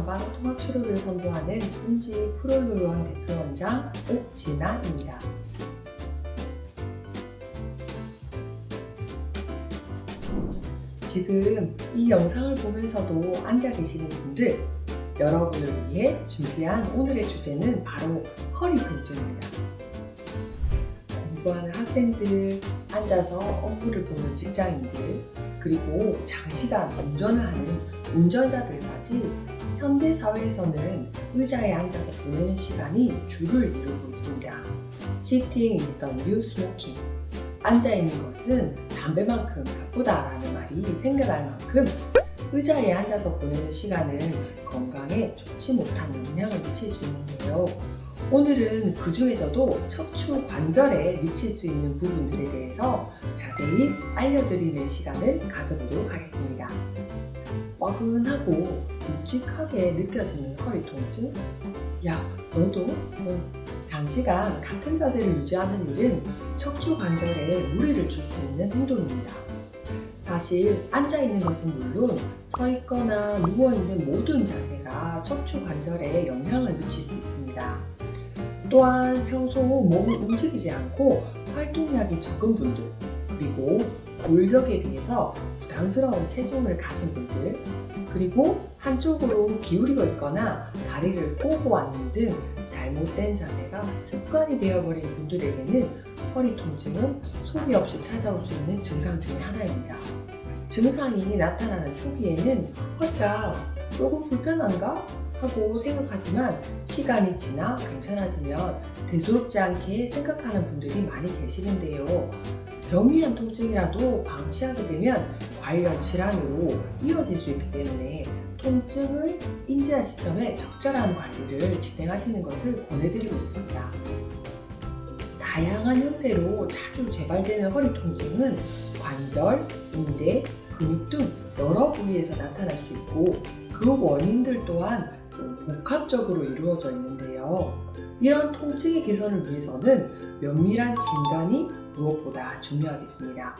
한방 통합치료를 선도하는 훈지 프롤로요원 대표원장 옥진아입니다. 지금 이 영상을 보면서도 앉아 계시는 분들, 여러분을 위해 준비한 오늘의 주제는 바로 허리 통증입니다. 공부하는 학생들, 앉아서 업무를 보는 직장인들, 그리고 장시간 운전을 하는 운전자들까지 현대 사회에서는 의자에 앉아서 보내는 시간이 줄을 이루고 있습니다. Sitting is the new smoking. 앉아 있는 것은 담배만큼 바쁘다라는 말이 생겨날 만큼 의자에 앉아서 보내는 시간은 건강에 좋지 못한 영향을 미칠 수 있는데요. 오늘은 그 중에서도 척추 관절에 미칠 수 있는 부분들에 대해서 자세히 알려드리는 시간을 가져보도록 하겠습니다. 와근하고 묵직하게 느껴지는 허리 통증? 야, 너도? 뭐, 장시간 같은 자세를 유지하는 일은 척추 관절에 무리를 줄 수 있는 행동입니다. 사실 앉아있는 것은 물론 서 있거나 누워있는 모든 자세가 척추 관절에 영향을 미칠 수 있습니다. 또한 평소 몸을 움직이지 않고 활동량이 적은 분들, 그리고 골격에 비해서 부담스러운 체중을 가진 분들, 그리고 한쪽으로 기울이고 있거나 다리를 꼬고 앉는 등 잘못된 자세가 습관이 되어버린 분들에게는 허리 통증은 소리 없이 찾아올 수 있는 증상 중에 하나입니다. 증상이 나타나는 초기에는 허리가 조금 불편한가? 하고 생각하지만 시간이 지나 괜찮아지면 대수롭지 않게 생각하는 분들이 많이 계시는데요. 경미한 통증이라도 방치하게 되면 관련 질환으로 이어질 수 있기 때문에 통증을 인지한 시점에 적절한 관리를 진행하시는 것을 권해드리고 있습니다. 다양한 형태로 자주 재발되는 허리 통증은 관절, 인대, 근육 등 여러 부위에서 나타날 수 있고 그 원인들 또한 좀 복합적으로 이루어져 있는데요. 이런 통증의 개선을 위해서는 면밀한 진단이 무엇보다 중요하겠습니다.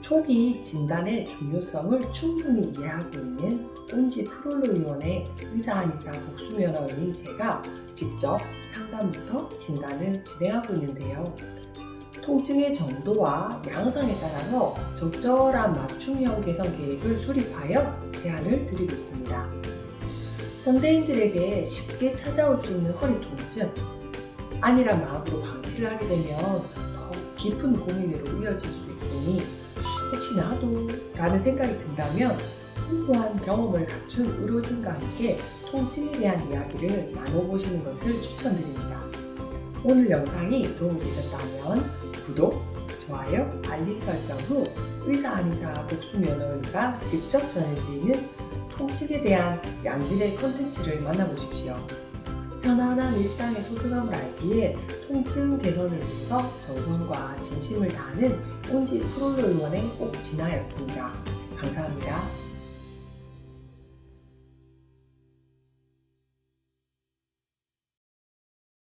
초기 진단의 중요성을 충분히 이해하고 있는 온지 프롤로 의원의 의사 한의사 복수면허인 제가 직접 상담부터 진단을 진행하고 있는데요. 통증의 정도와 양상에 따라서 적절한 맞춤형 개선 계획을 수립하여 제안을 드리고 있습니다. 현대인들에게 쉽게 찾아올 수 있는 허리 통증, 아니란 마음으로 방치를 하게 되면 더 깊은 고민으로 이어질 수 있으니 혹시 나도 라는 생각이 든다면 풍부한 경험을 갖춘 의료진과 함께 통증에 대한 이야기를 나눠보시는 것을 추천드립니다. 오늘 영상이 도움이 되셨다면 구독, 좋아요, 알림 설정 후 의사 한의사 복수 면허의가 직접 전해드리는 통증에 대한 양질의 컨텐츠를 만나보십시오. 편안한 일상의 소중함을 알기에 통증 개선을 위해서 정성과 진심을 다하는 온지 프롤로 의원의 꼭 진화였습니다.